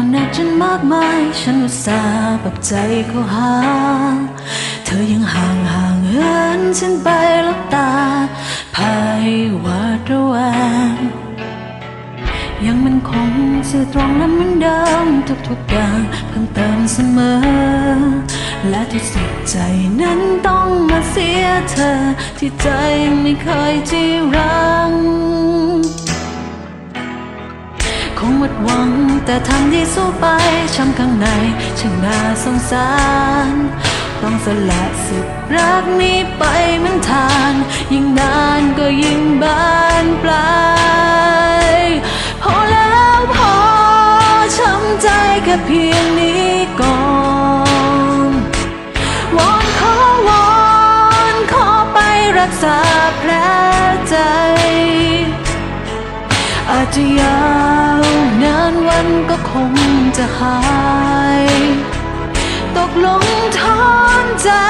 นักต่อนักจนมากมาย ฉันอุตส่าห์ปรับใจเข้าหา เธอยังห่างห่างเหินฉันไปแล้วตาพายหวาดระแวงยังมันคงสื่อตรงและเหมือนเดิมทุกๆอย่างเพิ่มเติมเสมอ และที่สุดใจนั้นต้องมาเสียเธอ ที่ใจไม่เคยจีรัง คงหมดหวัง แต่ทำที่สู้ไปช้ำข้างในช่างน่าสงสาร ต้องสละสิทธิ์รักนี้ไปมือนทาน ยิ่งนานก็ยิ่งบานปลายพอแล้วพอช้ำใจแค่เพียงนี้ก่อนวอนขอวอนขอไปรักษาแผลใจอาจจะยาวนา นวันก็คงจะหาย ตกลงทอนใจ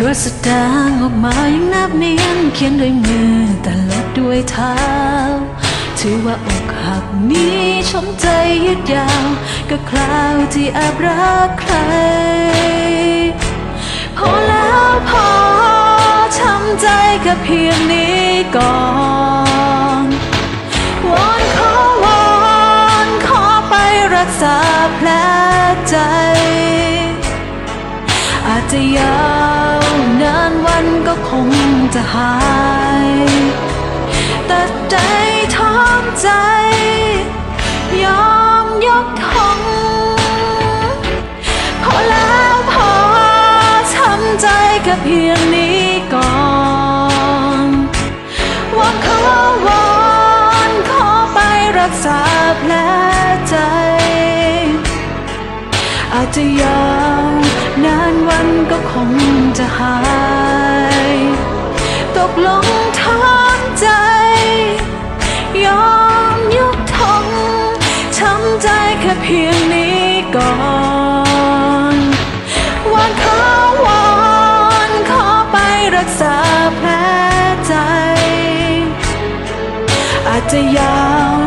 เธอแสดงออกมาอย่างนับเนียนเขียนด้วยมือแต่ลบด้วยเท้า ถือว่าอกหักนี้ช้ำใจยืดยาวก็คราวที่แอบรักใคร พอแล้วพอช้ำใจแค่เพียงนี้ก่อนวอนขอวอนขอไปรักษาแผลใจ อาจจะยา จะหาย แต่ใจท้องใจ ยอมยกทงพอแล้วพอช้ำใจแค่เพียงนี้ก่อนวอนขอวอนขอไปรักษาแผลใจ อาจจะยาวนานวันก็คงจะหาย ตกลงทอนใจ ยอมยกทงช้ำใจแค่เพียงนี้ก่อนวันขาวอนขอไปรักษาแผลใจ อาจจะยาว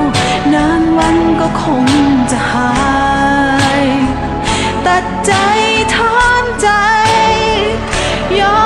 นานวันก็คงจะหาย ตัดใจทอนใจยอม